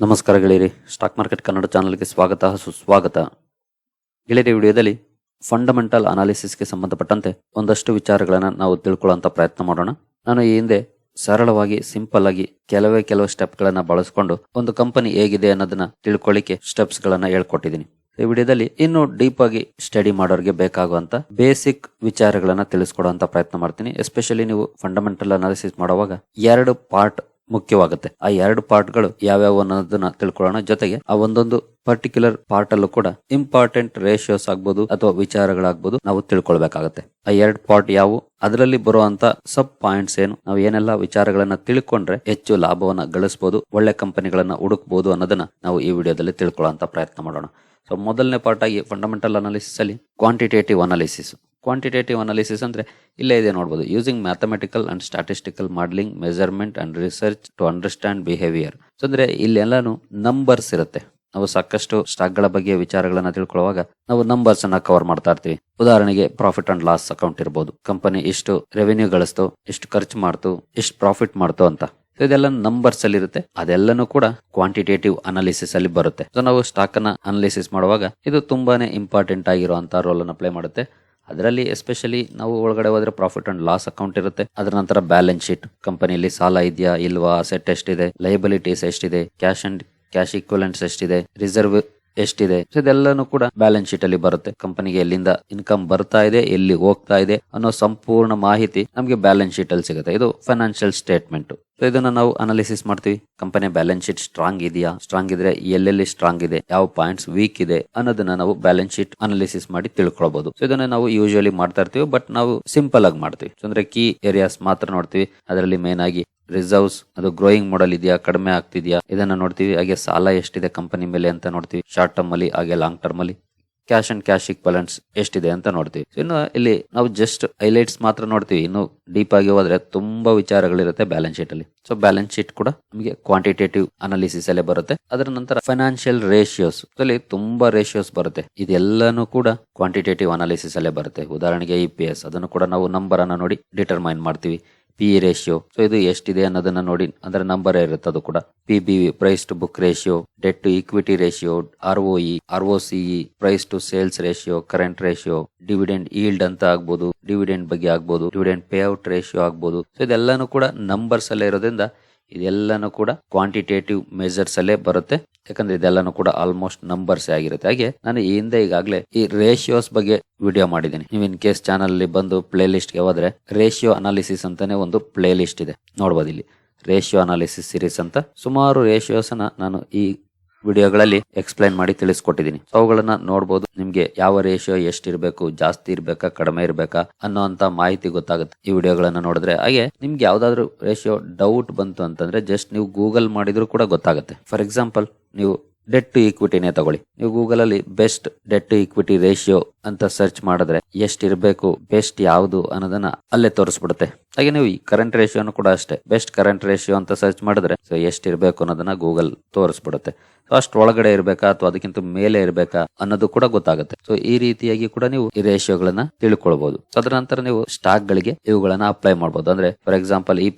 ನಮಸ್ಕಾರ ಗೆಳೆಯರಿ stock market Kannada ಚಾನಲ್ಗೆ ಸ್ವಾಗತ, ಸುಸ್ವಾಗತ. ಗೆಳೆಯರಿ ವಿಡಿಯೋದಲ್ಲಿ ಫಂಡಮೆಂಟಲ್ ಅನಾಲಿಸಿಸ್ಗೆ ಸಂಬಂಧಪಟ್ಟಂತೆ ಒಂದಷ್ಟು ವಿಚಾರಗಳನ್ನು ನಾವು ತಿಳ್ಕೊಳ್ಳೋಂಥ ಪ್ರಯತ್ನ ಮಾಡೋಣ. ನಾನು ಈ ಹಿಂದೆ ಸರಳವಾಗಿ ಸಿಂಪಲ್ ಆಗಿ ಕೆಲವೇ ಕೆಲವು ಸ್ಟೆಪ್ಗಳನ್ನು ಬಳಸ್ಕೊಂಡು ಒಂದು ಕಂಪನಿ ಹೇಗಿದೆ ಅನ್ನೋದನ್ನ ತಿಳ್ಕೊಳ್ಳಿಕ್ಕೆ ಸ್ಟೆಪ್ಸ್ ಗಳನ್ನ ಹೇಳ್ಕೊಟ್ಟಿದ್ದೀನಿ. ಈ ವಿಡಿಯೋದಲ್ಲಿ ಇನ್ನು ಡೀಪ್ ಆಗಿ ಸ್ಟಡಿ ಮಾಡೋರಿಗೆ ಬೇಕಾಗುವಂತ ಬೇಸಿಕ್ ವಿಚಾರಗಳನ್ನ ತಿಳಿಸ್ಕೊಡುವಂತ ಪ್ರಯತ್ನ ಮಾಡ್ತೀನಿ. ಎಸ್ಪೆಷಲಿ ನೀವು ಫಂಡಮೆಂಟಲ್ ಅನಾಲಿಸಿಸ್ ಮಾಡುವಾಗ ಎರಡು ಪಾರ್ಟ್ ಮುಖ್ಯವಾಗುತ್ತೆ. ಆ ಎರಡು ಪಾರ್ಟ್ಗಳು ಯಾವ್ಯಾವ ಅನ್ನೋದನ್ನ ತಿಳ್ಕೊಳ್ಳೋಣ. ಜೊತೆಗೆ ಆ ಒಂದೊಂದು ಪರ್ಟಿಕ್ಯುಲರ್ ಪಾರ್ಟ್ ಅಲ್ಲೂ ಕೂಡ ಇಂಪಾರ್ಟೆಂಟ್ ರೇಷಿಯೋಸ್ ಆಗ್ಬೋದು ಅಥವಾ ವಿಚಾರಗಳಾಗ್ಬೋದು ನಾವು ತಿಳ್ಕೊಳ್ಬೇಕಾಗತ್ತೆ. ಆ ಎರಡು ಪಾರ್ಟ್ ಯಾವುವು? ಅದರಲ್ಲಿ ಬರುವಂತ ಸಬ್ ಪಾಯಿಂಟ್ಸ್ ಏನು? ನಾವು ಏನೆಲ್ಲ ವಿಚಾರಗಳನ್ನ ತಿಳ್ಕೊಂಡ್ರೆ ಹೆಚ್ಚು ಲಾಭವನ್ನ ಗಳಿಸಬಹುದು ಒಳ್ಳೆ ಕಂಪನಿಗಳನ್ನ ಹುಡುಕಬಹುದು ಅನ್ನೋದನ್ನ ನಾವು ಈ ವಿಡಿಯೋದಲ್ಲಿ ತಿಳ್ಕೊಳ್ಳುವಂತ ಪ್ರಯತ್ನ ಮಾಡೋಣ. ಸೊ ಮೊದಲನೇ ಪಾರ್ಟ್ ಆಗಿ ಫಂಡಮೆಂಟಲ್ ಅನಾಲಿಸಿಸ್ ಅಲ್ಲಿ ಕ್ವಾಂಟಿಟೇಟಿವ್ ಅನಾಲಿಸಿಸ್ ಕ್ವಾಂಟಿಟೇಟಿವ್ ಅನಾಲಿಸಿಸ್ ಅಂದ್ರೆ ಇಲ್ಲೇ ಇದೆ ನೋಡ್ಬೋದು. Using mathematical and statistical modelling measurement and research to understand behaviour so ಅಂದ್ರೆ ಇಲ್ಲೆಲ್ಲಾನು ನಂಬರ್ಸ್ ಇರುತ್ತೆ. ನಾವು ಸಾಕಷ್ಟು ಸ್ಟಾಕ್ಗಳ ಬಗ್ಗೆ ವಿಚಾರಗಳನ್ನ ತಿಳ್ಕೊಳ್ಳುವಾಗ ನಾವು ನಂಬರ್ಸ್ ಅನ್ನ ಕವರ್ ಮಾಡ್ತಾ ಇರ್ತೀವಿ. ಉದಾಹರಣೆಗೆ ಪ್ರಾಫಿಟ್ ಅಂಡ್ ಲಾಸ್ ಅಕೌಂಟ್ ಇರಬಹುದು ಕಂಪನಿ ಇಷ್ಟು ರೆವೆನ್ಯೂ ಗಳಿಸ್ತು, ಇಷ್ಟು ಖರ್ಚು ಮಾಡ್ತು, ಇಷ್ಟು ಪ್ರಾಫಿಟ್ ಮಾಡ್ತು ಅಂತ. ಇದೆಲ್ಲ ನಂಬರ್ಸ್ ಅಲ್ಲಿ ಇರುತ್ತೆ. ಅದೆಲ್ಲನೂ ಕೂಡ ಕ್ವಾಂಟಿಟೇಟಿವ್ ಅನಾಲಿಸಿಸ್ ಅಲ್ಲಿ ಬರುತ್ತೆ. ಸೊ ನಾವು ಸ್ಟಾಕ್ ಅನ್ನ ಅನಾಲಿಸಿಸ್ ಮಾಡುವಾಗ ಇದು ತುಂಬಾನೇ ಇಂಪಾರ್ಟೆಂಟ್ ಆಗಿರುವಂತಹ ರೋಲ್ ಅನ್ನು ಪ್ಲೇ ಮಾಡುತ್ತೆ. ಅದರಲ್ಲಿ ಎಸ್ಪೆಷಲಿ ನಾವು ಒಳಗಡೆ ಹೋದ್ರೆ ಪ್ರಾಫಿಟ್ ಅಂಡ್ ಲಾಸ್ ಅಕೌಂಟ್ ಇರುತ್ತೆ. ಅದರ ನಂತರ ಬ್ಯಾಲೆನ್ಸ್ ಶೀಟ್ ಕಂಪನಿಯಲ್ಲಿ ಸಾಲ ಇದೆಯಾ, ಇಲ್ವಾ ಅಸೆಟ್ ಎಷ್ಟಿದೆ ಲೈಬಿಲಿಟೀಸ್ ಎಷ್ಟಿದೆ ಕ್ಯಾಶ್ ಅಂಡ್ ಕ್ಯಾಶ್ ಈಕ್ವಲೆಂಟ್ಸ್ ಎಷ್ಟಿದೆ ರಿಸರ್ವ್ ಎಷ್ಟಿದೆ? ಸೊ ಇದೆಲ್ಲಾನು ಕೂಡ ಬ್ಯಾಲೆನ್ಸ್ ಶೀಟ್ ಅಲ್ಲಿ ಬರುತ್ತೆ. ಕಂಪನಿಗೆ ಎಲ್ಲಿಂದ ಇನ್ಕಮ್ ಬರ್ತಾ ಇದೆ, ಎಲ್ಲಿ ಹೋಗ್ತಾ ಇದೆ ಅನ್ನೋ ಸಂಪೂರ್ಣ ಮಾಹಿತಿ ನಮಗೆ ಬ್ಯಾಲೆನ್ಸ್ ಶೀಟ್ ಅಲ್ಲಿ ಸಿಗುತ್ತೆ. ಇದು ಫೈನಾನ್ಷಿಯಲ್ ಸ್ಟೇಟ್ಮೆಂಟ್ ಸೊ ಇದನ್ನ ನಾವು ಅನಾಲಿಸಿಸ್ ಮಾಡ್ತೀವಿ. ಕಂಪನಿ ಬ್ಯಾಲೆನ್ಸ್ ಶೀಟ್ ಸ್ಟ್ರಾಂಗ್ ಇದೆಯಾ? ಸ್ಟ್ರಾಂಗ್ ಇದ್ರೆ ಎಲ್ಲೆಲ್ಲಿ ಸ್ಟ್ರಾಂಗ್ ಇದೆ? ಯಾವ ಪಾಯಿಂಟ್ಸ್ ವೀಕ್ ಇದೆ? ಅನ್ನೋದನ್ನ ನಾವು ಬ್ಯಾಲೆನ್ಸ್ ಶೀಟ್ ಅನಾಲಿಸಿಸ್ ಮಾಡಿ ತಿಳ್ಕೊಳ್ಬಹುದು ಸೊ ಇದನ್ನ ನಾವು ಯೂಶಲಿ ಮಾಡ್ತಾ ಇರ್ತೀವಿ ಬಟ್ ನಾವು ಸಿಂಪಲ್ ಆಗಿ ಮಾಡ್ತೀವಿ. ಅಂದ್ರೆ ಕೀ ಏರಿಯಾಸ್ ಮಾತ್ರ ನೋಡ್ತೀವಿ. ಅದರಲ್ಲಿ ಮೇನ್ ಆಗಿ ರಿಸರ್ವ್ಸ್, ಅದು ಗ್ರೋಯಿಂಗ್ ಮಾಡಲ್ ಇದೆಯಾ, ಕಡಿಮೆ ಆಗ್ತಿದೆಯಾ, ಇದನ್ನ ನೋಡ್ತೀವಿ. ಹಾಗೆ ಸಾಲ ಎಷ್ಟಿದೆ ಕಂಪನಿ ಮೇಲೆ ಅಂತ ನೋಡ್ತೀವಿ. ಶಾರ್ಟ್ ಟರ್ಮ್ ಅಲ್ಲಿ, ಹಾಗೆ ಲಾಂಗ್ ಟರ್ಮ್ ಅಲ್ಲಿ. ಕ್ಯಾಶ್ ಅಂಡ್ ಕ್ಯಾಶ್ ಇಕ್ವಲೆಂಟ್ಸ್ ಎಷ್ಟಿದೆ ಅಂತ ನೋಡ್ತೀವಿ. ಇನ್ನು ಇಲ್ಲಿ ನಾವು ಜಸ್ಟ್ ಹೈಲೈಟ್ಸ್ ಮಾತ್ರ ನೋಡ್ತೀವಿ. ಇನ್ನು ಡೀಪ್ ಆಗಿ ಹೋದ್ರೆ ತುಂಬಾ ವಿಚಾರಗಳಿರುತ್ತೆ ಬ್ಯಾಲೆನ್ಸ್ ಶೀಟ್ ಅಲ್ಲಿ. ಸೊ ಬ್ಯಾಲೆನ್ಸ್ ಶೀಟ್ ಕೂಡ ನಮಗೆ ಕ್ವಾಂಟಿಟೇಟಿವ್ ಅನಾಲಿಸಿಸ್ ಅಲ್ಲೇ ಬರುತ್ತೆ. ಅದರ ನಂತರ ಫೈನಾನ್ಷಿಯಲ್ ರೇಷಿಯೋಸ್ ಅಲ್ಲಿ ತುಂಬಾ ರೇಷಿಯೋಸ್ ಬರುತ್ತೆ. ಇದೆಲ್ಲಾನು ಕೂಡ ಕ್ವಾಂಟಿಟೇಟಿವ್ ಅನಾಲಿಸಿಸ್ ಅಲ್ಲೇ ಬರುತ್ತೆ. ಉದಾಹರಣೆಗೆ ಇ ಪಿ ಎಸ್ ಅದನ್ನು ಕೂಡ ನಾವು ನಂಬರ್ ಅನ್ನ ನೋಡಿ ಡಿಟರ್ಮೈನ್ ಮಾಡ್ತೀವಿ. ಪಿ ರೇಷಿಯೋ ಸೊ ಇದು ಎಷ್ಟಿದೆ ಅನ್ನೋದನ್ನ ನೋಡಿ, ಅದರ ನಂಬರ್ ಇರುತ್ತೆ ಅದು ಕೂಡ. P B price to book ratio debt to equity ratio R O E R O CE price to sales ratio current ratio dividend yield ಅಂತ ಆಗ್ಬೋದು ಡಿವಿಡೆಂಡ್ ಬಗ್ಗೆ ಆಗ್ಬೋದು ಡಿವಿಡೆಂಡ್ ಪೇ ಔಟ್ ರೇಷಿಯೋ ಆಗ್ಬೋದು. ಸೊ ಇದೆಲ್ಲಾನು ಕೂಡ ನಂಬರ್ಸ್ ಅಲ್ಲೇ ಇರೋದ್ರಿಂದ ಇದೆಲ್ಲಾನು ಕೂಡ ಕ್ವಾಂಟಿಟೇಟಿವ್ ಮೆಜರ್ಸ್ ಅಲ್ಲೇ ಬರುತ್ತೆ. ಯಾಕಂದ್ರೆ ಇದೆಲ್ಲಾನು ಕೂಡ ಆಲ್ಮೋಸ್ಟ್ ನಂಬರ್ಸ್ ಆಗಿರುತ್ತೆ. ಹಾಗೆ ನಾನು ಈ ಹಿಂದೆ ಈಗಾಗಲೇ ಈ ರೇಷಿಯೋಸ್ ಬಗ್ಗೆ ವಿಡಿಯೋ ಮಾಡಿದ್ದೀನಿ. ನೀವು ಇನ್ ಕೇಸ್ ಚಾನಲ್ ಅಲ್ಲಿ ಬಂದು ಪ್ಲೇ ಲಿಸ್ಟ್ಗೆ ಹೋದ್ರೆ ರೇಷಿಯೋ ಅನಾಲಿಸಿಸ್ ಅಂತಾನೆ ಒಂದು ಪ್ಲೇ ಲಿಸ್ಟ್ ಇದೆ. ನೋಡ್ಬೋದು ಇಲ್ಲಿ. ರೇಷಿಯೋ ಅನಾಲಿಸಿಸ್ ಸಿರೀಸ್ ಅಂತ. ಸುಮಾರು ರೇಷಿಯೋಸ್ ನಾನು ಈ ವಿಡಿಯೋಗಳಲ್ಲಿ ಎಕ್ಸ್ಪ್ಲೈನ್ ಮಾಡಿ ತಿಳಿಸ್ಕೊಟ್ಟಿದ್ದೀನಿ. ಅವುಗಳನ್ನ ನೋಡಬಹುದು ನಿಮ್ಗೆ ಯಾವ ರೇಷಿಯೋ ಎಷ್ಟಿರ್ಬೇಕು ಜಾಸ್ತಿ ಇರ್ಬೇಕಾ, ಕಡಿಮೆ ಇರ್ಬೇಕಾ ಅನ್ನೋಂತ ಮಾಹಿತಿ ಗೊತ್ತಾಗುತ್ತೆ. ಈ ವಿಡಿಯೋಗಳನ್ನ ನೋಡಿದ್ರೆ ಹಾಗೆ ನಿಮ್ಗೆ ಯಾವ್ದಾದ್ರು ರೇಷಿಯೋ ಡೌಟ್ ಬಂತು ಅಂತಂದ್ರೆ ಜಸ್ಟ್ ನೀವು ಗೂಗಲ್ ಮಾಡಿದ್ರು ಕೂಡ ಗೊತ್ತಾಗುತ್ತೆ. ಫಾರ್ ಎಕ್ಸಾಂಪಲ್ ನೀವು ಡೆಟ್ ಟು ಈಕ್ವಿಟಿನೇ ತಗೊಳ್ಳಿ. ನೀವು ಗೂಗಲ್ ಅಲ್ಲಿ best debt to equity ratio ಅಂತ ಸರ್ಚ್ ಮಾಡಿದ್ರೆ ಎಷ್ಟಿರ್ಬೇಕು ಬೆಸ್ಟ್ ಯಾವುದು ಅನ್ನೋದನ್ನ ಅಲ್ಲೇ ತೋರಿಸ್ಬಿಡುತ್ತೆ. ಹಾಗೆ ನೀವು ಈ ಕರೆಂಟ್ ರೇಷಿಯೋನು ಕೂಡ ಅಷ್ಟೇ ಬೆಸ್ಟ್ ಕರೆಂಟ್ ರೇಷಿಯೋ ಅಂತ ಸರ್ಚ್ ಮಾಡಿದ್ರೆ ಸೊ ಎಷ್ಟಿರ್ಬೇಕು ಅನ್ನೋದನ್ನ ಗೂಗಲ್ ತೋರಿಸ್ಬಿಡುತ್ತೆ. ಸೊ ಅಷ್ಟು ಒಳಗಡೆ ಇರಬೇಕಾ ಅಥವಾ ಅದಕ್ಕಿಂತ ಮೇಲೆ ಇರಬೇಕಾ ಅನ್ನೋದು ಕೂಡ ಗೊತ್ತಾಗುತ್ತೆ. ಸೊ ಈ ರೀತಿಯಾಗಿ ಕೂಡ ನೀವು ಈ ರೇಷಿಯೋಗಳನ್ನ ತಿಳ್ಕೊಳ್ಬಹುದು ಅದರ ನಂತರ ನೀವು ಸ್ಟಾಕ್ ಗಳಿಗೆ ಇವುಗಳನ್ನ ಅಪ್ಲೈ ಮಾಡಬಹುದು ಅಂದ್ರೆ ಫಾರ್ ಎಕ್ಸಾಂಪಲ್ ಇ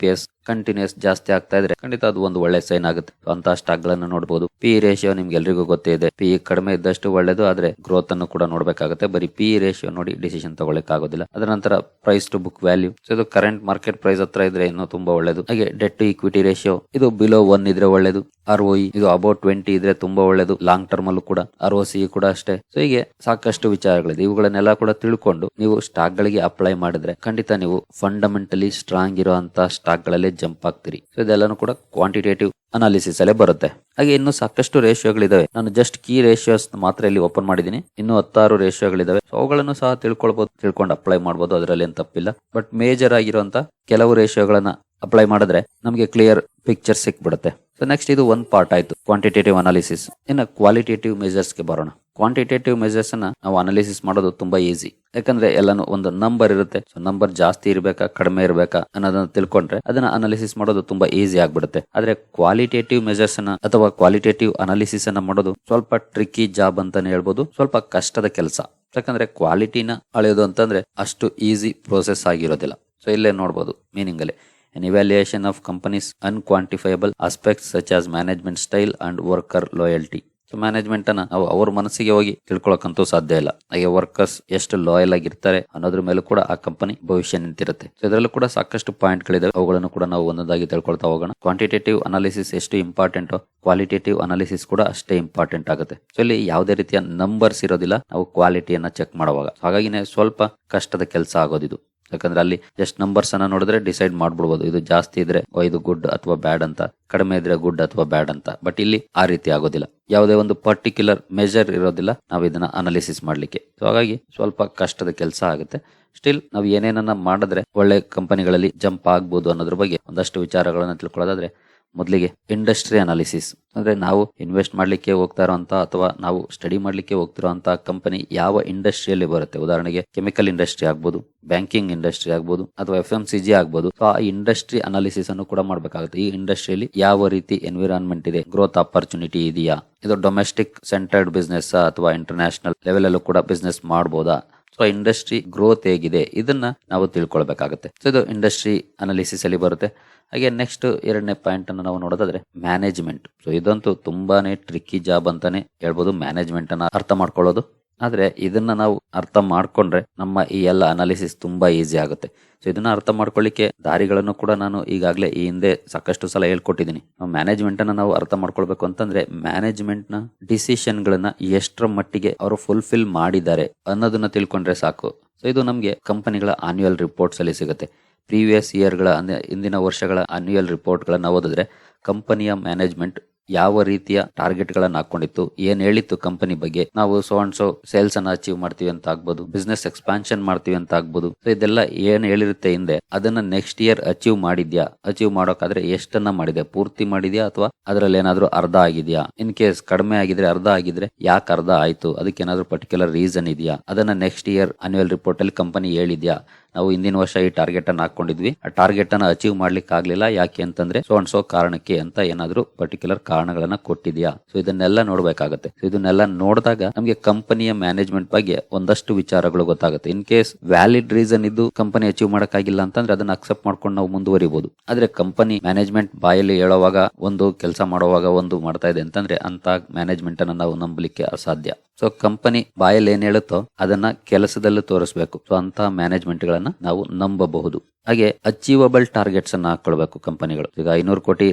ಕಂಟಿನ್ಯೂಸ್ ಜಾಸ್ತಿ ಆಗ್ತಾ ಇದ್ರೆ ಖಂಡಿತ ಅದು ಒಂದು ಒಳ್ಳೆ ಸೈನ್ ಆಗುತ್ತೆ. ಅಂತ ಸ್ಟಾಕ್ ಗಳನ್ನ ನೋಡಬಹುದು ಪಿ ರೇಷಿಯೋ ನಿಮ್ಗೆ ಎಲ್ರಿಗೂ ಗೊತ್ತೇ ಇದೆ. ಪಿ ಕಡಿಮೆ ಇದ್ದಷ್ಟು ಒಳ್ಳೇದು, ಆದ್ರೆ ಗ್ರೋತ್ ಅನ್ನು ಕೂಡ ನೋಡ್ಬೇಕಾಗುತ್ತೆ. ಬರೀ ಪಿ ರೇಷಿಯೋ ನೋಡಿ ಡಿಸಿಷನ್ ತಗೊಳಕ್ ಆಗೋದಿಲ್ಲ ಅದರ ನಂತರ price to book value so ಇದು ಕರೆಂಟ್ ಮಾರ್ಕೆಟ್ ಪ್ರೈಸ್ ಹತ್ರ ಇದ್ರೆ ಇನ್ನೂ ತುಂಬಾ ಒಳ್ಳೇದು. ಹಾಗೆ ಡೆಟ್ ಟು ಇಕ್ವಿಟಿ ರೇಷಿಯೋ ಇದು ಬಿಲೋ ಒನ್ ಇದ್ರೆ ಒಳ್ಳೇದು. ಆರ್ ಒ ಇದು ಅಬೌಟ್ ಟ್ವೆಂಟಿ ಇದ್ರೆ ತುಂಬಾ ಒಳ್ಳೇದು. ಲಾಂಗ್ ಟರ್ಮ್ ಅಲ್ಲೂ ಕೂಡ ಆರ್ ಒ ಸಿ ಕೂಡ ಅಷ್ಟೇ. ಸೊ ಹೀಗೆ ಸಾಕಷ್ಟು ವಿಚಾರಗಳಿದೆ. ಇವುಗಳನ್ನೆಲ್ಲ ಕೂಡ ತಿಳ್ಕೊಂಡು ನೀವು ಸ್ಟಾಕ್ ಗಳಿಗೆ ಅಪ್ಲೈ ಮಾಡಿದ್ರೆ ಖಂಡಿತ ನೀವು ಫಂಡಮೆಂಟಲಿ ಸ್ಟ್ರಾಂಗ್ ಇರುವಂತಹ ಸ್ಟಾಕ್ಗಳಲ್ಲಿ ಜಂಪ್ ಆಗ್ತೀರಿ. ಸೊ ಇದೆಲ್ಲಾನು ಕೂಡ ಕ್ವಾಂಟಿಟೇಟಿವ್ ಅನಾಲಿಸಿಸ್ ಅಲ್ಲೇ ಬರುತ್ತೆ. ಹಾಗೆ ಇನ್ನು ಸಾಕಷ್ಟು ರೇಷಿಯೋಗಳಿದಾವೆ ನಾನು ಜಸ್ಟ್ ಕೀ ರೇಷಿಯೋಸ್ ಮಾತ್ರ ಇಲ್ಲಿ ಓಪನ್ ಮಾಡಿದ್ದೀನಿ. ಇನ್ನು ಹತ್ತಾರು ರೇಷಿಯೋಗಳಿದಾವೆ ಅವುಗಳನ್ನು ಸಹ ತಿಳ್ಕೊಳ್ಬಹುದು ತಿಳ್ಕೊಂಡು ಅಪ್ಲೈ ಮಾಡಬಹುದು ಅದರಲ್ಲಿ ಏನ್ ತಪ್ಪಿಲ್ಲ. ಬಟ್ ಮೇಜರ್ ಆಗಿರುವಂತ ಕೆಲವು ರೇಷಿಯೋಗಳನ್ನ ಅಪ್ಲೈ ಮಾಡಿದ್ರೆ ನಮಗೆ ಕ್ಲಿಯರ್ ಪಿಕ್ಚರ್ ಸಿಕ್ಬಿಡುತ್ತೆ. ಸೊ ನೆಕ್ಸ್ಟ್ ಇದು ಒಂದು ಪಾರ್ಟ್ ಆಯ್ತು. ಕ್ವಾಂಟಿಟೇಟಿವ್ ಅನಾಲಿಸಿಸ್ ಇನ್ನು ಕ್ವಾಲಿಟೇಟಿವ್ ಮೆಜರ್ಸ್ಗೆ ಬರೋಣ. ಕ್ವಾಂಟಿಟೇಟಿವ್ ಮೆಜರ್ಸ್ ಅನ್ನ ನಾವು ಅನಾಲಿಸಿಸ್ ಮಾಡೋದು ತುಂಬಾ ಈಸಿ ಯಾಕಂದ್ರೆ ಎಲ್ಲಾನು ಒಂದು ನಂಬರ್ ಇರುತ್ತೆ. ಸೊ ನಂಬರ್ ಜಾಸ್ತಿ ಇರಬೇಕಾ, ಕಡಿಮೆ ಇರಬೇಕಾ ಅನ್ನೋದನ್ನ ತಿಳ್ಕೊಂಡ್ರೆ ಅದನ್ನ ಅನಾಲಿಸಿಸ್ ಮಾಡೋದು ತುಂಬಾ ಈಸಿ ಆಗ್ಬಿಡುತ್ತೆ. ಆದ್ರೆ ಕ್ವಾಲಿಟೇಟಿವ್ ಮೆಜರ್ಸ್ ಅನ್ನ ಅಥವಾ ಕ್ವಾಲಿಟೇಟಿವ್ ಅನಾಲಿಸಿಸ್ ಅನ್ನ ಮಾಡೋದು ಸ್ವಲ್ಪ ಟ್ರಿಕ್ಕಿ ಜಾಬ್ ಅಂತಾನೆ ಹೇಳ್ಬೋದು. ಸ್ವಲ್ಪ ಕಷ್ಟದ ಕೆಲಸ. ಯಾಕಂದ್ರೆ ಕ್ವಾಲಿಟಿನ ಅಳೆಯೋದು ಅಂತಂದ್ರೆ ಅಷ್ಟು ಈಸಿ ಪ್ರೋಸೆಸ್ ಆಗಿರೋದಿಲ್ಲ. ಸೊ ಇಲ್ಲೇ ನೋಡ್ಬೋದು ಮೀನಿಂಗ್ ಅಲ್ಲಿ. An evaluation of companies unquantifiable aspects such as management style and worker loyalty. So management ಅನ್ನ ನಾವು ಅವ್ರ ಮನಸ್ಸಿಗೆ ಹೋಗಿ ತಿಳ್ಕೊಳಕ್ಕಂತೂ ಸಾಧ್ಯ ಇಲ್ಲ. ಹಾಗೆ ವರ್ಕರ್ಸ್ ಎಷ್ಟು ಲಾಯಲ್ ಆಗಿರ್ತಾರೆ ಅನ್ನೋದ್ರ ಮೇಲೂ ಕೂಡ ಆ ಕಂಪನಿ ಭವಿಷ್ಯ ನಿಂತಿರುತ್ತೆ. ಸೊ ಇದರಲ್ಲೂ ಕೂಡ ಸಾಕಷ್ಟು ಪಾಯಿಂಟ್ ಗಳಿದಾವೆ ಅವುಗಳನ್ನು ಕೂಡ ನಾವು ಒಂದೊಂದಾಗಿ ತಿಳ್ಕೊಳ್ತಾ ಹೋಗೋಣ. ಕ್ವಾಂಟಿಟೇಟಿವ್ ಅನಾಲಿಸಿಸ್ ಎಷ್ಟು ಇಂಪಾರ್ಟೆಂಟ್ ಕ್ವಾಲಿಟೇಟಿವ್ ಅನಾಲಿಸಿಸ್ ಕೂಡ ಅಷ್ಟೇ ಇಂಪಾರ್ಟೆಂಟ್ ಆಗುತ್ತೆ. ಸೊ ಇಲ್ಲಿ ಯಾವುದೇ ರೀತಿಯ ನಂಬರ್ಸ್ ಇರೋದಿಲ್ಲ. ನಾವು ಕ್ವಾಲಿಟಿಯನ್ನ ಚೆಕ್ ಮಾಡುವಾಗ. ಹಾಗಾಗಿನೇ ಸ್ವಲ್ಪ ಕಷ್ಟದ ಕೆಲಸ ಆಗೋದಿದು. ಯಾಕಂದ್ರೆ ಅಲ್ಲಿ ಜಸ್ಟ್ ನಂಬರ್ಸ್ ಅನ್ನ ನೋಡಿದ್ರೆ ಡಿಸೈಡ್ ಮಾಡ್ಬಿಡ್ಬೋದು. ಇದು ಜಾಸ್ತಿ ಇದ್ರೆ ಇದು ಗುಡ್ ಅಥವಾ ಬ್ಯಾಡ್ ಅಂತ. ಕಡಿಮೆ ಇದ್ರೆ ಗುಡ್ ಅಥವಾ ಬ್ಯಾಡ್ ಅಂತ. ಬಟ್ ಇಲ್ಲಿ ಆ ರೀತಿ ಆಗೋದಿಲ್ಲ. ಯಾವುದೇ ಒಂದು ಪರ್ಟಿಕ್ಯುಲರ್ ಮೆಜರ್ ಇರೋದಿಲ್ಲ. ನಾವು ಇದನ್ನ ಅನಾಲಿಸಿಸ್ ಮಾಡ್ಲಿಕ್ಕೆ. ಸೊ ಹಾಗಾಗಿ ಸ್ವಲ್ಪ ಕಷ್ಟದ ಕೆಲಸ ಆಗುತ್ತೆ. ಸ್ಟಿಲ್ ನಾವು ಏನೇನನ್ನ ಮಾಡಿದ್ರೆ ಒಳ್ಳೆ ಕಂಪನಿಗಳಲ್ಲಿ ಜಂಪ್ ಆಗ್ಬೋದು ಅನ್ನೋದ್ರ ಬಗ್ಗೆ ಒಂದಷ್ಟು ವಿಚಾರಗಳನ್ನ ತಿಳ್ಕೊಳ್ಳೋದಾದ್ರೆ ಮೊದಲಿಗೆ ಇಂಡಸ್ಟ್ರಿ ಅನಾಲಿಸಿಸ್ ಅಂದ್ರೆ ನಾವು ಇನ್ವೆಸ್ಟ್ ಮಾಡ್ಲಿಕ್ಕೆ ಹೋಗ್ತಾ ಇರೋಂಥ ಅಥವಾ ನಾವು ಸ್ಟಡಿ ಮಾಡ್ಲಿಕ್ಕೆ ಹೋಗ್ತಿರೋಂತ ಕಂಪನಿ ಯಾವ ಇಂಡಸ್ಟ್ರಿಯಲ್ಲಿ ಬರುತ್ತೆ? ಉದಾಹರಣೆಗೆ ಕೆಮಿಕಲ್ ಇಂಡಸ್ಟ್ರಿ ಆಗ್ಬೋದು ಬ್ಯಾಂಕಿಂಗ್ ಇಂಡಸ್ಟ್ರಿ ಆಗ್ಬೋದು, ಅಥವಾ ಎಫ್ ಎಂ ಸಿ ಜಿ ಆಗ್ಬೋದು. ಆ ಇಂಡಸ್ಟ್ರಿ ಅನಾಲಿಸಿಸ್ ಅನ್ನು ಕೂಡ ಮಾಡಬೇಕಾಗುತ್ತೆ. ಈ ಇಂಡಸ್ಟ್ರಿಯಲ್ಲಿ ಯಾವ ರೀತಿ ಎನ್ವಿರಾನ್ಮೆಂಟ್ ಇದೆ? ಗ್ರೋತ್ ಆಪರ್ಚುನಿಟಿ ಇದೆಯಾ? ಇದು ಡೊಮೆಸ್ಟಿಕ್ ಸೆಂಟರ್ಡ್ ಬಿಸ್ನೆಸ್ ಅಥವಾ ಇಂಟರ್ನ್ಯಾಷನಲ್ ಲೆವೆಲ್ ಅಲ್ಲೂ ಕೂಡ ಬಿಸ್ನೆಸ್ ಮಾಡ್ಬೋದಾ? ಸೊ ಇಂಡಸ್ಟ್ರಿ ಗ್ರೋತ್ ಹೇಗಿದೆ, ಇದನ್ನ ನಾವು ತಿಳ್ಕೊಳ್ಬೇಕಾಗುತ್ತೆ. ಸೊ ಇದು ಇಂಡಸ್ಟ್ರಿ ಅನಾಲಿಸಿಸ್ ಅಲ್ಲಿ ಬರುತ್ತೆ. ಹಾಗೆ ನೆಕ್ಸ್ಟ್ ಎರಡನೇ ಪಾಯಿಂಟ್ ಅನ್ನು ನಾವು ನೋಡೋದಾದ್ರೆ ಮ್ಯಾನೇಜ್ಮೆಂಟ್ ಸೊ ಇದಂತೂ ತುಂಬಾನೇ ಟ್ರಿಕ್ಕಿ ಜಾಬ್ ಅಂತಾನೆ ಹೇಳ್ಬೋದು. ಮ್ಯಾನೇಜ್ಮೆಂಟ್ ಅನ್ನ ಅರ್ಥ ಮಾಡ್ಕೊಳ್ಳೋದು. ಆದ್ರೆ ಇದನ್ನು ನಾವು ಅರ್ಥ ಮಾಡಿಕೊಂಡ್ರೆ ನಮ್ಮ ಈ ಎಲ್ಲ ಅನಾಲಿಸಿಸ್ ತುಂಬ ಈಸಿ ಆಗುತ್ತೆ. ಸೊ ಇದನ್ನು ಅರ್ಥ ಮಾಡ್ಕೊಳ್ಳಿಕ್ಕೆ ದಾರಿಗಳನ್ನು ಕೂಡ ನಾನು ಈಗಾಗಲೇ ಈ ಹಿಂದೆ ಸಾಕಷ್ಟು ಸಲ ಹೇಳ್ಕೊಟ್ಟಿದ್ದೀನಿ. ಮ್ಯಾನೇಜ್ಮೆಂಟನ್ನು ನಾವು ಅರ್ಥ ಮಾಡ್ಕೊಳ್ಬೇಕು ಅಂತಂದ್ರೆ ಮ್ಯಾನೇಜ್ಮೆಂಟ್ನ ಡಿಸಿಷನ್ಗಳನ್ನು ಡಿಸಿಷನ್ ಗಳನ್ನ ಎಷ್ಟರ ಮಟ್ಟಿಗೆ ಅವರು ಫುಲ್ಫಿಲ್ ಮಾಡಿದ್ದಾರೆ ಅನ್ನೋದನ್ನ ತಿಳ್ಕೊಂಡ್ರೆ ಸಾಕು. ಸೊ ಇದು ನಮಗೆ ಕಂಪನಿಗಳ ಆನ್ಯುವಲ್ ರಿಪೋರ್ಟ್ಸ್ ಅಲ್ಲಿ ಸಿಗುತ್ತೆ. ಪ್ರೀವಿಯಸ್ ಇಯರ್ಗಳ ಅಂದರೆ ಹಿಂದಿನ ವರ್ಷಗಳ ಆನ್ಯುವಲ್ ರಿಪೋರ್ಟ್ಗಳನ್ನು ಓದಿದ್ರೆ ಕಂಪನಿಯ ಮ್ಯಾನೇಜ್ಮೆಂಟ್ ಯಾವ ರೀತಿಯ ಟಾರ್ಗೆಟ್ ಗಳನ್ನ ಹಾಕೊಂಡಿತ್ತು, ಏನ್ ಹೇಳಿತ್ತು ಕಂಪನಿ ಬಗ್ಗೆ, ನಾವು ಸೋ ಅಂಡ್ ಸೋ ಸೇಲ್ಸ್ ಅನ್ನ ಅಚೀವ್ ಮಾಡ್ತೀವಿ ಅಂತ ಆಗ್ಬೋದು ಬಿಸ್ನೆಸ್ ಎಕ್ಸ್ಪಾನ್ಷನ್ ಮಾಡ್ತೀವಿ ಅಂತ ಆಗ್ಬೋದು. ಸೊ ಇದೆಲ್ಲ ಏನ್ ಹೇಳಿರುತ್ತೆ ಹಿಂದೆ, ಅದನ್ನ ನೆಕ್ಸ್ಟ್ ಇಯರ್ ಅಚೀವ್ ಮಾಡಿದ್ಯಾ? ಅಚೀವ್ ಮಾಡೋಕಾದ್ರೆ ಎಷ್ಟನ್ನ ಮಾಡಿದೆ? ಪೂರ್ತಿ ಮಾಡಿದ್ಯಾ ಅಥವಾ ಅದರಲ್ಲಿ ಏನಾದ್ರೂ ಅರ್ಧ ಆಗಿದ್ಯಾ? ಇನ್ ಕೇಸ್ ಕಡಿಮೆ ಆಗಿದ್ರೆ ಅರ್ಧ ಆಗಿದ್ರೆ ಯಾಕೆ ಅರ್ಧ ಆಯ್ತು? ಅದಕ್ಕೆ ಏನಾದ್ರೂ ಪರ್ಟಿಕ್ಯುಲರ್ ರೀಸನ್ ಇದೆಯಾ? ಅದನ್ನ ನೆಕ್ಸ್ಟ್ ಇಯರ್ ಅನ್ಯುವಲ್ ರಿಪೋರ್ಟ್ ಅಲ್ಲಿ ಕಂಪನಿ ಹೇಳಿದ್ಯಾ? ನಾವು ಹಿಂದಿನ ವರ್ಷ ಈ ಟಾರ್ಗೆಟ್ ಅನ್ನ ಹಾಕೊಂಡಿದ್ವಿ ಆ ಟಾರ್ಗೆಟ್ ಅನ್ನ ಅಚೀವ್ ಮಾಡ್ಲಿಕ್ಕೆ ಆಗ್ಲಿಲ್ಲ. ಯಾಕೆ ಅಂತಂದ್ರೆ ಸೊ ಅಂಡ್ ಸೊ ಕಾರಣಕ್ಕೆ ಅಂತ ಏನಾದ್ರೂ ಪರ್ಟಿಕ್ಯುಲರ್ ಕಾರಣಗಳನ್ನ ಕೊಟ್ಟಿದ್ಯಾ? ಸೊ ಇದನ್ನೆಲ್ಲ ನೋಡ್ಬೇಕಾಗತ್ತೆ. ಇದನ್ನೆಲ್ಲ ನೋಡಿದಾಗ ನಮಗೆ ಕಂಪನಿಯ ಮ್ಯಾನೇಜ್ಮೆಂಟ್ ಬಗ್ಗೆ ಒಂದಷ್ಟು ವಿಚಾರಗಳು ಗೊತ್ತಾಗುತ್ತೆ. ಇನ್ ಕೇಸ್ ವ್ಯಾಲಿಡ್ ರೀಸನ್ ಇದ್ದು ಕಂಪನಿ ಅಚೀವ್ ಮಾಡಕ್ಕಾಗಿಲ್ಲ ಅಂತಂದ್ರೆ ಅದನ್ನ ಅಕ್ಸೆಪ್ಟ್ ಮಾಡ್ಕೊಂಡು ನಾವು ಮುಂದುವರಿಬಹುದು ಆದ್ರೆ ಕಂಪನಿ ಮ್ಯಾನೇಜ್ಮೆಂಟ್ ಬಾಯಲ್ಲಿ ಹೇಳುವಾಗ ಒಂದು ಕೆಲಸ ಮಾಡುವಾಗ ಒಂದು ಮಾಡ್ತಾ ಇದೆ ಅಂತಂದ್ರೆ ಅಂತ ಮ್ಯಾನೇಜ್ಮೆಂಟ್ ಅನ್ನ ನಾವು ನಂಬಲಿಕ್ಕೆ ಅಸಾಧ್ಯ. ಸೊ ಕಂಪನಿ ಬಾಯಲ್ಲಿ ಏನ್ ಹೇಳುತ್ತೋ ಅದನ್ನ ಕೆಲಸದಲ್ಲೂ ತೋರಿಸಬೇಕು. ಸೊ ಅಂತ ಮ್ಯಾನೇಜ್ಮೆಂಟ್ ನಾವು ನಂಬಬಹುದು. ಹಾಗೆ ಅಚೀವಬಲ್ ಟಾರ್ಗೆಟ್ಸ್ ಅನ್ನ ಹಾಕೊಳ್ಬೇಕು ಕಂಪನಿಗಳು. ಈಗ ಐನೂರು ಕೋಟಿ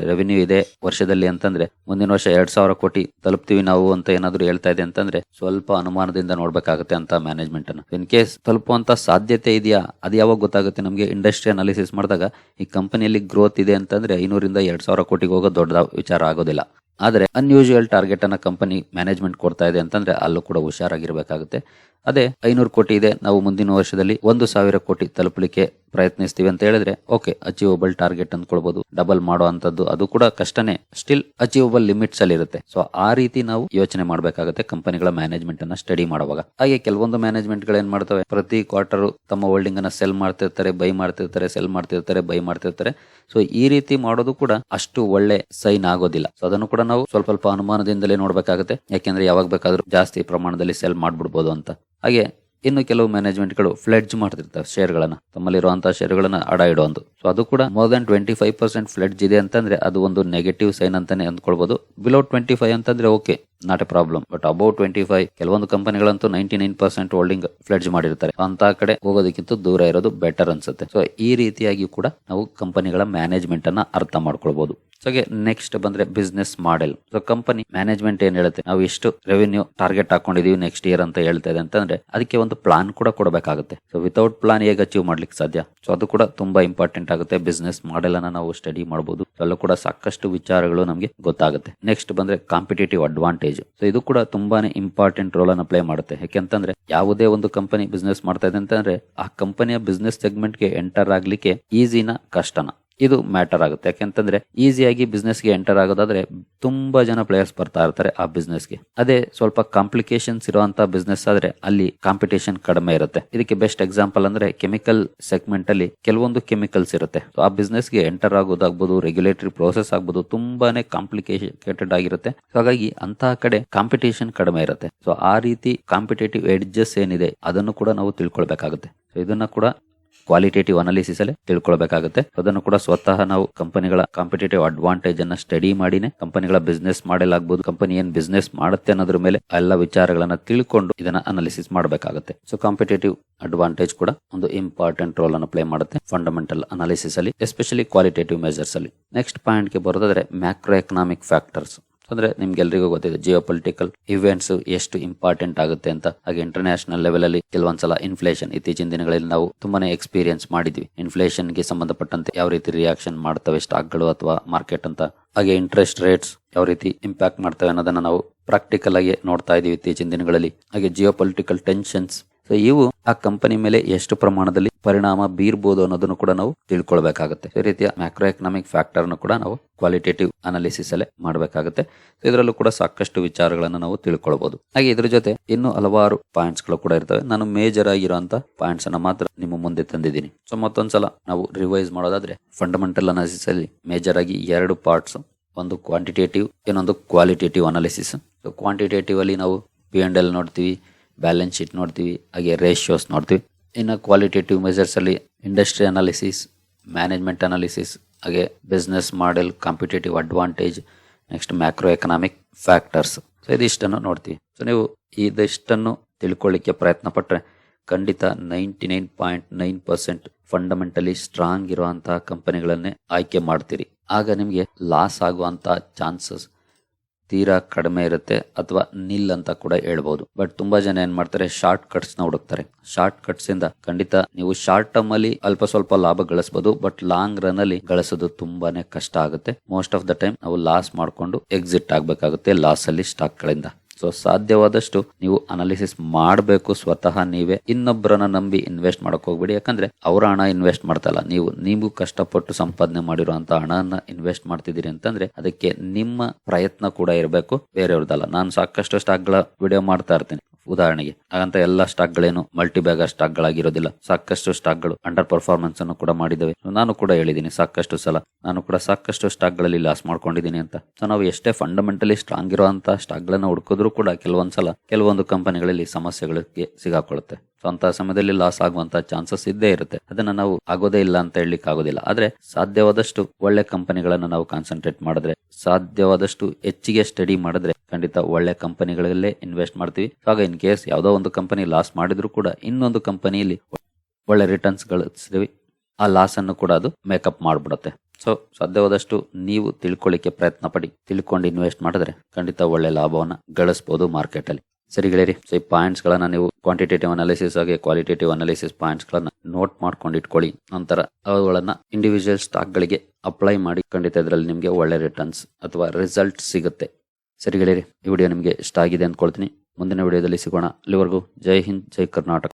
ರೆವಿನ್ಯೂ ಇದೆ ವರ್ಷದಲ್ಲಿ ಅಂತಂದ್ರೆ, ಮುಂದಿನ ವರ್ಷ ಎರಡ್ ಸಾವಿರ ಕೋಟಿ ತಲುಪ್ತೀವಿ ನಾವು ಅಂತ ಏನಾದ್ರು ಹೇಳ್ತಾ ಇದೆ ಅಂತಂದ್ರೆ, ಸ್ವಲ್ಪ ಅನುಮಾನದಿಂದ ನೋಡ್ಬೇಕಾಗುತ್ತೆ ಅಂತ ಮ್ಯಾನೇಜ್ಮೆಂಟ್ ಅನ್ನು. ಇನ್ ಕೇಸ್ ತಲುಪುವಂತ ಸಾಧ್ಯತೆ ಇದೆಯಾ, ಅದು ಯಾವಾಗ ಗೊತ್ತಾಗುತ್ತೆ? ನಮಗೆ ಇಂಡಸ್ಟ್ರಿ ಅನಾಲಿಸಿಸ್ ಮಾಡಿದಾಗ, ಈ ಕಂಪನಿಯಲ್ಲಿ ಗ್ರೋತ್ ಇದೆ ಅಂತಂದ್ರೆ ಐನೂರಿಂದ ಎರಡ್ ಸಾವಿರ ಕೋಟಿಗೆ ಹೋಗೋ ದೊಡ್ಡ ವಿಚಾರ ಆಗೋದಿಲ್ಲ. ಆದರೆ ಅನ್ಯೂಶುವಲ್ ಟಾರ್ಗೆಟ್ ಅನ್ನ ಕಂಪನಿ ಮ್ಯಾನೇಜ್ಮೆಂಟ್ ಕೊಡ್ತಾ ಇದೆ ಅಂತಂದ್ರೆ ಅಲ್ಲೂ ಕೂಡ ಹುಷಾರಾಗಿರ್ಬೇಕಾಗುತ್ತೆ. ಅದೇ ಐನೂರು ಕೋಟಿ ಇದೆ, ನಾವು ಮುಂದಿನ ವರ್ಷದಲ್ಲಿ ಒಂದು ಸಾವಿರ ಕೋಟಿ ತಲುಪಲಿಕ್ಕೆ ಪ್ರಯತ್ನಿಸ್ತೀವಿ ಅಂತ ಹೇಳಿದ್ರೆ, ಓಕೆ ಅಚೀವಬಲ್ ಟಾರ್ಗೆಟ್ ಅಂದ್ಕೊಳ್ಬಹುದು ಡಬಲ್ ಮಾಡೋ ಅಂತದ್ದು ಅದು ಕೂಡ ಕಷ್ಟನೇ. ಸ್ಟಿಲ್ ಅಚೀವಬಲ್ ಲಿಮಿಟ್ಸ್ ಅಲ್ಲಿ ಇರುತ್ತೆ. ಸೊ ಆ ರೀತಿ ನಾವು ಯೋಚನೆ ಮಾಡಬೇಕಾಗುತ್ತೆ ಕಂಪನಿಗಳ ಮ್ಯಾನೇಜ್ಮೆಂಟ್ ಅನ್ನ ಸ್ಟಡಿ ಮಾಡುವಾಗ. ಹಾಗೆ ಕೆಲವೊಂದು ಮ್ಯಾನೇಜ್ಮೆಂಟ್ಗಳು ಏನ್ ಮಾಡ್ತವೆ? ಪ್ರತಿ ಕ್ವಾರ್ಟರ್ ತಮ್ಮ ಹೋಲ್ಡಿಂಗ್ ಅನ್ನ ಸೆಲ್ ಮಾಡ್ತಿರ್ತಾರೆ ಬೈ ಮಾಡ್ತಿರ್ತಾರೆ ಸೆಲ್ ಮಾಡ್ತಿರ್ತಾರೆ ಬೈ ಮಾಡ್ತಿರ್ತಾರೆ. ಸೊ ಈ ರೀತಿ ಮಾಡೋದು ಕೂಡ ಅಷ್ಟು ಒಳ್ಳೆ ಸೈನ್ ಆಗೋದಿಲ್ಲ. ಸೊ ಅದನ್ನು ಕೂಡ ನಾವು ಸ್ವಲ್ಪ ಸ್ವಲ್ಪ ಅನುಮಾನದಿಂದಲೇ ನೋಡಬೇಕಾಗುತ್ತೆ. ಯಾಕೆಂದ್ರೆ ಯಾವಾಗ ಬೇಕಾದರೂ ಜಾಸ್ತಿ ಪ್ರಮಾಣದಲ್ಲಿ ಸೆಲ್ ಮಾಡ್ಬಿಡ್ಬೋದು ಅಂತ. ಹಾಗೆ ಇನ್ನು ಕೆಲವು ಮ್ಯಾನೇಜ್ಮೆಂಟ್ಗಳು ಫ್ಲೆಡ್ಜ್ ಮಾಡ್ತಿರ್ತಾರೆ ಶೇರ್ಗಳನ್ನ ತಮ್ಮಲ್ಲಿರುವಂತಹ ಶೇರ್ಗಳನ್ನ ಅಡ ಇಡುವಂತ ಸೊ ಅದು ಕೂಡ more than twenty five percent pledge ಇದೆ ಅಂತಂದ್ರೆ ಅದು ಒಂದು ನೆಗೆಟಿವ್ ಸೈನ್ ಅಂತಾನೆ ಅಂದ್ಕೊಳ್ಬಹುದು ಬಿಲೋ ಟ್ವೆಂಟಿ ಫೈವ್ ಅಂತಂದ್ರೆ okay not a problem but above twenty five ಕೆಲವೊಂದು ಕಂಪನಿಗಳಂತೂ ninety nine percent holding pledge ಮಾಡಿರ್ತಾರೆ. ಅಂತ ಕಡೆ ಹೋಗೋದಕ್ಕಿಂತ ದೂರ ಇರೋದು ಬೆಟರ್ ಅನ್ಸುತ್ತೆ. ಸೊ ಈ ರೀತಿಯಾಗಿ ಕೂಡ ನಾವು ಕಂಪನಿಗಳ ಮ್ಯಾನೇಜ್ಮೆಂಟ್ ಅನ್ನ ಅರ್ಥ ಮಾಡ್ಕೊಳ್ಬಹುದು ಸೊ ನೆಕ್ಸ್ಟ್ ಬಂದ್ರೆ business model so company management ಏನ್ ಹೇಳುತ್ತೆ? ನಾವು ಎಷ್ಟು ರೆವೆನ್ಯೂ ಟಾರ್ಗೆಟ್ ಹಾಕೊಂಡಿದೀವಿ ನೆಕ್ಸ್ಟ್ ಇಯರ್ ಅಂತ ಹೇಳ್ತಾ ಇದೆ ಅಂತಂದ್ರೆ ಅದಕ್ಕೆ ಒಂದು ಪ್ಲಾನ್ ಕೂಡ ಕೊಡಬೇಕಾಗುತ್ತೆ. ಸೊ ವಿತೌಟ್ ಪ್ಲಾನ್ ಹೇಗೆ ಅಚೀವ್ ಮಾಡ್ಲಿಕ್ಕೆ ಸಾಧ್ಯ? ಸೊ ಅದು ಕೂಡ ತುಂಬಾ ಇಂಪಾರ್ಟೆಂಟ್ ಆಗುತ್ತೆ. ಬಿಸ್ನೆಸ್ ಮಾಡೆಲ್ ಅನ್ನ ನಾವು ಸ್ಟಡಿ ಮಾಡಬಹುದು ಅಲ್ಲೂ ಕೂಡ ಸಾಕಷ್ಟು ವಿಚಾರಗಳು ನಮಗೆ ಗೊತ್ತಾಗುತ್ತೆ. ನೆಕ್ಸ್ಟ್ ಬಂದ್ರೆ ಕಾಂಪಿಟೇಟಿವ್ ಅಡ್ವಾಂಟೇಜ್ ಸೊ ಇದು ಕೂಡ ತುಂಬಾನೇ ಇಂಪಾರ್ಟೆಂಟ್ ರೋಲ್ ಅನ್ನ ಪ್ಲೇ ಮಾಡುತ್ತೆ. ಯಾಕೆಂತಂದ್ರೆ ಯಾವುದೇ ಒಂದು ಕಂಪನಿ ಬಿಸ್ನೆಸ್ ಮಾಡ್ತಾ ಇದೆ ಅಂತಂದ್ರೆ, ಆ ಕಂಪನಿಯ ಬಿಸ್ನೆಸ್ ಸೆಗ್ಮೆಂಟ್ಗೆ ಎಂಟರ್ ಆಗ್ಲಿಕ್ಕೆ ಈಸಿನ ಕಷ್ಟನ. ಇದು ಮ್ಯಾಟರ್ ಆಗುತ್ತೆ. ಯಾಕೆಂತಂದ್ರೆ ಈಸಿಯಾಗಿ ಬಿಸ್ನೆಸ್ಗೆ ಎಂಟರ್ ಆಗೋದಾದ್ರೆ ತುಂಬಾ ಜನ ಪ್ಲೇಯರ್ಸ್ ಬರ್ತಾ ಇರ್ತಾರೆ ಆ ಬಿಸ್ನೆಸ್ಗೆ. ಅದೇ ಸ್ವಲ್ಪ ಕಾಂಪ್ಲಿಕೇಶನ್ಸ್ ಇರುವಂತಹ ಬಿಸ್ನೆಸ್ ಆದ್ರೆ ಅಲ್ಲಿ ಕಾಂಪಿಟೇಷನ್ ಕಡಿಮೆ ಇರುತ್ತೆ. ಇದಕ್ಕೆ ಬೆಸ್ಟ್ ಎಕ್ಸಾಂಪಲ್ ಅಂದ್ರೆ ಕೆಮಿಕಲ್ ಸೆಗ್ಮೆಂಟ್ ಅಲ್ಲಿ ಕೆಲವೊಂದು ಕೆಮಿಕಲ್ಸ್ ಇರುತ್ತೆ. ಆ ಬಿಸ್ನೆಸ್ಗೆ ಎಂಟರ್ ಆಗೋದಾಗ್ಬೋದು ರೆಗ್ಯುಲೇಟರಿ ಪ್ರೋಸೆಸ್ ಆಗ್ಬೋದು, ತುಂಬಾನೇ ಕಾಂಪ್ಲಿಕೇಟೆಡ್ ಆಗಿರುತ್ತೆ. ಹಾಗಾಗಿ ಅಂತಹ ಕಡೆ ಕಾಂಪಿಟೇಷನ್ ಕಡಿಮೆ ಇರುತ್ತೆ. ಸೊ ಆ ರೀತಿ ಕಾಂಪಿಟೇಟಿವ್ ಎಡ್ಜಸ್ ಏನಿದೆ ಅದನ್ನು ಕೂಡ ನಾವು ತಿಳ್ಕೊಳ್ಬೇಕಾಗುತ್ತೆ. ಇದನ್ನ ಕೂಡ ಕ್ವಾಲಿಟೇಟಿವ್ ಅನಾಲಿಸಿಸ್ ಅಲ್ಲಿ ತಿಳ್ಕೊಳ್ಬೇಕಾಗುತ್ತೆ. ಅದನ್ನು ಕೂಡ ಸ್ವತಃ ನಾವು ಕಂಪನಿಗಳ ಕಾಂಪಿಟೇಟಿವ್ ಅಡ್ವಾಂಟೇಜ್ ಅನ್ನ ಸ್ಟಡಿ ಮಾಡಿನೇ ಕಂಪನಿಗಳ ಬಿಸ್ನೆಸ್ ಮಾಡಲಾಗಬಹುದು ಕಂಪನಿ ಏನ್ ಬಿಸ್ನೆಸ್ ಮಾಡುತ್ತೆ ಅನ್ನೋದ್ರ ಮೇಲೆ ಎಲ್ಲ ವಿಚಾರಗಳನ್ನ ತಿಳ್ಕೊಂಡು ಇದನ್ನ ಅನಾಲಿಸಿಸ್ ಮಾಡಬೇಕಾಗುತ್ತೆ. ಸೊ ಕಾಂಪಿಟೇಟಿವ್ ಅಡ್ವಾಂಟೇಜ್ ಕೂಡ ಒಂದು ಇಂಪಾರ್ಟೆಂಟ್ ರೋಲ್ ಅನ್ನು ಪ್ಲೇ ಮಾಡುತ್ತೆ ಫಂಡಮೆಂಟಲ್ ಅನಾಲಿಸಿಸ್ ಅಲ್ಲಿ ಎಸ್ಪೆಷಲಿ ಕ್ವಾಲಿಟೇಟಿವ್ ಮೆಜರ್ಸ್ ಅಲ್ಲಿ. ನೆಕ್ಸ್ಟ್ ಪಾಯಿಂಟ್ಗೆ ಬರೋದಾದ್ರೆ ಮ್ಯಾಕ್ರೋ ಎಕನಾಮಿಕ್ ಫ್ಯಾಕ್ಟರ್ಸ್ ಅಂದ್ರೆ ನಿಮ್ಗೆಲ್ರಿಗೂ ಗೊತ್ತಿದೆ ಜಿಯೋ ಪೊಲಿಟಿಕಲ್ ಇವೆಂಟ್ಸ್ ಎಷ್ಟು ಇಂಪಾರ್ಟೆಂಟ್ ಆಗುತ್ತೆ ಅಂತ. ಹಾಗೆ ಇಂಟರ್ನ್ಯಾಷನಲ್ ಲೆವೆಲ್ ಅಲ್ಲಿ ಕೆಲವೊಂದ್ಸಲ ಇನ್ಫ್ಲೇಷನ್ ಇತ್ತೀಚಿನ ದಿನಗಳಲ್ಲಿ ನಾವು ತುಂಬಾನೇ ಎಕ್ಸ್ಪೀರಿಯನ್ಸ್ ಮಾಡಿದ್ವಿ. ಇನ್ಫ್ಲೇಷನ್ಗೆ ಸಂಬಂಧಪಟ್ಟಂತೆ ಯಾವ ರೀತಿ ರಿಯಾಕ್ಷನ್ ಮಾಡ್ತವೆ ಸ್ಟಾಕ್ಗಳು ಅಥವಾ ಮಾರ್ಕೆಟ್ ಅಂತ. ಹಾಗೆ ಇಂಟ್ರೆಸ್ಟ್ ರೇಟ್ಸ್ ಯಾವ ರೀತಿ ಇಂಪ್ಯಾಕ್ಟ್ ಮಾಡ್ತವೆ ಅನ್ನೋದನ್ನ ನಾವು ಪ್ರಾಕ್ಟಿಕಲ್ ಆಗಿ ನೋಡ್ತಾ ಇದೀವಿ ಇತ್ತೀಚಿನ ದಿನಗಳಲ್ಲಿ. ಹಾಗೆ ಜಿಯೋ ಪೊಲಿಟಿಕಲ್ ಟೆನ್ಷನ್ಸ್ ಸೊ ಇವು ಆ ಕಂಪನಿ ಮೇಲೆ ಎಷ್ಟು ಪ್ರಮಾಣದಲ್ಲಿ ಪರಿಣಾಮ ಬೀರ್ಬೋದು ಅನ್ನೋದನ್ನು ಕೂಡ ನಾವು ತಿಳ್ಕೊಳ್ಬೇಕಾಗುತ್ತೆ. ಈ ರೀತಿಯ ಮ್ಯಾಕ್ರೋ ಎಕನಾಮಿಕ್ ಫ್ಯಾಕ್ಟರ್ ಕೂಡ ನಾವು ಕ್ವಾಲಿಟೇಟಿವ್ ಅನಾಲಿಸಿಸ್ ಅಲ್ಲೇ ಮಾಡಬೇಕಾಗುತ್ತೆ. ಇದರಲ್ಲೂ ಕೂಡ ಸಾಕಷ್ಟು ವಿಚಾರಗಳನ್ನು ನಾವು ತಿಳ್ಕೊಳ್ಬಹುದು ಹಾಗೆ ಇದ್ರ ಜೊತೆ ಇನ್ನು ಹಲವಾರು ಪಾಯಿಂಟ್ಸ್ಗಳು ಕೂಡ ಇರ್ತವೆ. ನಾನು ಮೇಜರ್ ಆಗಿರುವಂತ ಪಾಯಿಂಟ್ಸ್ ಅನ್ನ ಮಾತ್ರ ನಿಮ್ಮ ಮುಂದೆ ತಂದಿದ್ದೀನಿ. ಸೊ ಮತ್ತೊಂದ್ಸಲ ನಾವು ರಿವೈಸ್ ಮಾಡೋದಾದ್ರೆ ಫಂಡಮೆಂಟಲ್ ಅನಾಲಿಸಿಸ್ ಅಲ್ಲಿ ಮೇಜರ್ ಆಗಿ ಎರಡು ಪಾರ್ಟ್ಸ್ ಒಂದು ಕ್ವಾಂಟಿಟೇಟಿವ್ ಇನ್ನೊಂದು ಕ್ವಾಲಿಟೇಟಿವ್ ಅನಾಲಿಸಿಸ್ ಕ್ವಾಂಟಿಟೇಟಿವ್ ಅಲ್ಲಿ ನಾವು ಪಿ ಅಂಡ್ ಎಲ್ ನೋಡ್ತೀವಿ. ಬ್ಯಾಲೆನ್ಸ್ ಶೀಟ್ ನೋಡ್ತೀವಿ, ಹಾಗೆ ರೇಷಿಯೋಸ್ ನೋಡ್ತೀವಿ. ಇನ್ನು ಕ್ವಾಲಿಟೇಟಿವ್ ಮೆಜರ್ಸಲ್ಲಿ ಇಂಡಸ್ಟ್ರಿ ಅನಾಲಿಸಿಸ್ ಮ್ಯಾನೇಜ್ಮೆಂಟ್ ಅನಾಲಿಸಿಸ್ ಹಾಗೆ business model competitive advantage next macro economic factors so ಇದಿಷ್ಟನ್ನು ನೋಡ್ತೀವಿ. ಸೊ ನೀವು ಇದಿಷ್ಟನ್ನು ತಿಳ್ಕೊಳ್ಳಿಕ್ಕೆ ಪ್ರಯತ್ನ ಪಟ್ಟರೆ ಖಂಡಿತ ninety nine point nine percent fundamentally strong ಇರುವಂತಹ ಕಂಪನಿಗಳನ್ನೇ ಆಯ್ಕೆ ಮಾಡ್ತೀರಿ. ಆಗ ನಿಮಗೆ ಲಾಸ್ ಆಗುವಂತಹ ಚಾನ್ಸಸ್ ತೀರಾ ಕಡಿಮೆ ಇರುತ್ತೆ ಅಥವಾ ನಿಲ್ ಅಂತ ಕೂಡ ಹೇಳ್ಬೋದು. ಬಟ್ ತುಂಬಾ ಜನ ಏನ್ ಮಾಡ್ತಾರೆ ಶಾರ್ಟ್ ಕಟ್ಸ್ನ ಹುಡುಕ್ತಾರೆ. ಶಾರ್ಟ್ ಕಟ್ಸ್ ಇಂದ ಖಂಡಿತ ನೀವು ಶಾರ್ಟ್ ಟರ್ಮ್ ಅಲ್ಲಿ ಅಲ್ಪ ಸ್ವಲ್ಪ ಲಾಭ ಗಳಿಸಬಹುದು ಬಟ್ ಲಾಂಗ್ ರನ್ ಅಲ್ಲಿ ಗಳಿಸೋದು ತುಂಬಾನೇ ಕಷ್ಟ ಆಗುತ್ತೆ. ಮೋಸ್ಟ್ ಆಫ್ ದ ಟೈಮ್ ನಾವು ಲಾಸ್ ಮಾಡ್ಕೊಂಡು ಎಕ್ಸಿಟ್ ಆಗ್ಬೇಕಾಗುತ್ತೆ ಲಾಸ್ ಅಲ್ಲಿ ಸ್ಟಾಕ್ ಗಳಿಂದ. ಸೊ ಸಾಧ್ಯವಾದಷ್ಟು ನೀವು ಅನಾಲಿಸಿಸ್ ಮಾಡಬೇಕು, ಸ್ವತಃ ನೀವೇ. ಇನ್ನೊಬ್ಬರನ್ನ ನಂಬಿ ಇನ್ವೆಸ್ಟ್ ಮಾಡಕ್ ಹೋಗ್ಬೇಡಿ. ಯಾಕಂದ್ರೆ ಅವರ ಹಣ ಇನ್ವೆಸ್ಟ್ ಮಾಡ್ತಲ್ಲ. ನೀವು ನೀವು ಕಷ್ಟಪಟ್ಟು ಸಂಪಾದನೆ ಮಾಡಿರುವಂತ ಹಣನ ಇನ್ವೆಸ್ಟ್ ಮಾಡ್ತಿದ್ದೀರಿ ಅಂತಂದ್ರೆ ಅದಕ್ಕೆ ನಿಮ್ಮ ಪ್ರಯತ್ನ ಕೂಡ ಇರಬೇಕು. ಬೇರೆಯವ್ರದ್ದಲ್ಲ ನಾನು ಸಾಕಷ್ಟು ಸ್ಟಾಕ್ಗಳ ವಿಡಿಯೋ ಮಾಡ್ತಾ ಇರ್ತೀನಿ. ಉದಾಹರಣೆಗೆ, ಹಾಗಂತ ಎಲ್ಲ ಸ್ಟಾಕ್ಗಳೇನು ಮಲ್ಟಿ ಬ್ಯಾಗ್ ಸ್ಟಾಕ್ ಗಳಾಗಿರೋದಿಲ್ಲ ಸಾಕಷ್ಟು ಸ್ಟಾಕ್ಗಳು ಅಂಡರ್ ಪರ್ಫಾರ್ಮೆನ್ಸ್ ಅನ್ನು ಕೂಡ ಮಾಡಿದವೆ. ನಾನು ಕೂಡ ಹೇಳಿದ್ದೀನಿ ಸಾಕಷ್ಟು ಸಲ. ನಾನು ಕೂಡ ಸಾಕಷ್ಟು ಸ್ಟಾಕ್ಗಳಲ್ಲಿ ಲಾಸ್ ಮಾಡ್ಕೊಂಡಿದ್ದೀನಿ ಅಂತ. ಸೊ ನಾವು ಎಷ್ಟೇ ಫಂಡಮೆಂಟಲಿ ಸ್ಟ್ರಾಂಗ್ ಇರುವಂತಹ ಸ್ಟಾಕ್ಗಳನ್ನ ಹುಡುಕಿದ್ರು ಕೂಡ ಕೆಲವೊಂದ್ಸಲ, ಕೆಲವೊಂದು ಕಂಪನಿಗಳಲ್ಲಿ ಸಮಸ್ಯೆಗಳಿಗೆ ಸಿಗಾಕೊಳ್ಳುತ್ತೆ ಅಂತ ಸಮಯದಲ್ಲಿ ಲಾಸ್ ಆಗುವಂತಹ ಚಾನ್ಸಸ್ ಇದ್ದೇ ಇರುತ್ತೆ. ಅದನ್ನ ನಾವು ಆಗೋದೇ ಇಲ್ಲ ಅಂತ ಹೇಳಲಿಕ್ಕೆ ಆಗೋದಿಲ್ಲ. ಆದ್ರೆ ಸಾಧ್ಯವಾದಷ್ಟು ಒಳ್ಳೆ ಕಂಪನಿಗಳನ್ನ ನಾವು ಕಾನ್ಸಂಟ್ರೇಟ್ ಮಾಡಿದ್ರೆ, ಸಾಧ್ಯವಾದಷ್ಟು ಹೆಚ್ಚಿಗೆ ಸ್ಟಡಿ ಮಾಡಿದ್ರೆ ಖಂಡಿತ ಒಳ್ಳೆ ಕಂಪನಿಗಳಲ್ಲೇ ಇನ್ವೆಸ್ಟ್ ಮಾಡ್ತೀವಿ. ಆಗ ಇನ್ ಕೇಸ್ ಯಾವುದೋ ಒಂದು ಕಂಪನಿ ಲಾಸ್ ಮಾಡಿದ್ರು ಕೂಡ ಇನ್ನೊಂದು ಕಂಪನಿಯಲ್ಲಿ ಒಳ್ಳೆ ರಿಟರ್ನ್ಸ್ ಗಳಿಸ್ತೀವಿ ಆ ಲಾಸ್ ಅನ್ನು ಕೂಡ ಅದು ಮೇಕಪ್ ಮಾಡ್ಬಿಡುತ್ತೆ. ಸೊ ಸಾಧ್ಯವಾದಷ್ಟು ನೀವು ತಿಳ್ಕೊಳ್ಳಿಕ್ಕೆ ಪ್ರಯತ್ನ ಪಡಿ. ತಿಳ್ಕೊಂಡು ಇನ್ವೆಸ್ಟ್ ಮಾಡಿದ್ರೆ ಖಂಡಿತ ಒಳ್ಳೆ ಲಾಭವನ್ನು ಗಳಿಸಬಹುದು ಮಾರ್ಕೆಟ್ ಅಲ್ಲಿ. ಸರಿ ಗೆಳೆಯರಿ ಸೊ ಈ ಪಾಯಿಂಟ್ಸ್ ಗಳನ್ನ ನೀವು ಕ್ವಾಂಟಿಟೇಟಿವ್ ಅನಾಲಿಸಿಸ್ ಹಾಗೆ ಕ್ವಾಲಿಟೇಟಿವ್ ಅನಾಲಿಸಿಸ್ ಪಾಯಿಂಟ್ಸ್ ಗಳನ್ನ ನೋಟ್ ಮಾಡ್ಕೊಂಡು ಇಟ್ಕೊಳ್ಳಿ. ನಂತರ ಅವುಗಳನ್ನ ಇಂಡಿವಿಜುವಲ್ ಸ್ಟಾಕ್ ಗಳಿಗೆ ಅಪ್ಲೈ ಮಾಡಿ ಖಂಡಿತ ಇದರಲ್ಲಿ ನಿಮಗೆ ಒಳ್ಳೆ ರಿಟರ್ನ್ಸ್ ಅಥವಾ ರಿಸಲ್ಟ್ ಸಿಗುತ್ತೆ. ಸರಿ ಗೆಳೆಯರಿ ಈ ವಿಡಿಯೋ ನಿಮಗೆ ಇಷ್ಟ ಆಗಿದೆ ಅಂದ್ಕೊಳ್ತೀನಿ. ಮುಂದಿನ ವಿಡಿಯೋದಲ್ಲಿ ಸಿಗೋಣ. ಅಲ್ಲಿವರೆಗೂ ಜೈ ಹಿಂದ್, ಜೈ ಕರ್ನಾಟಕ.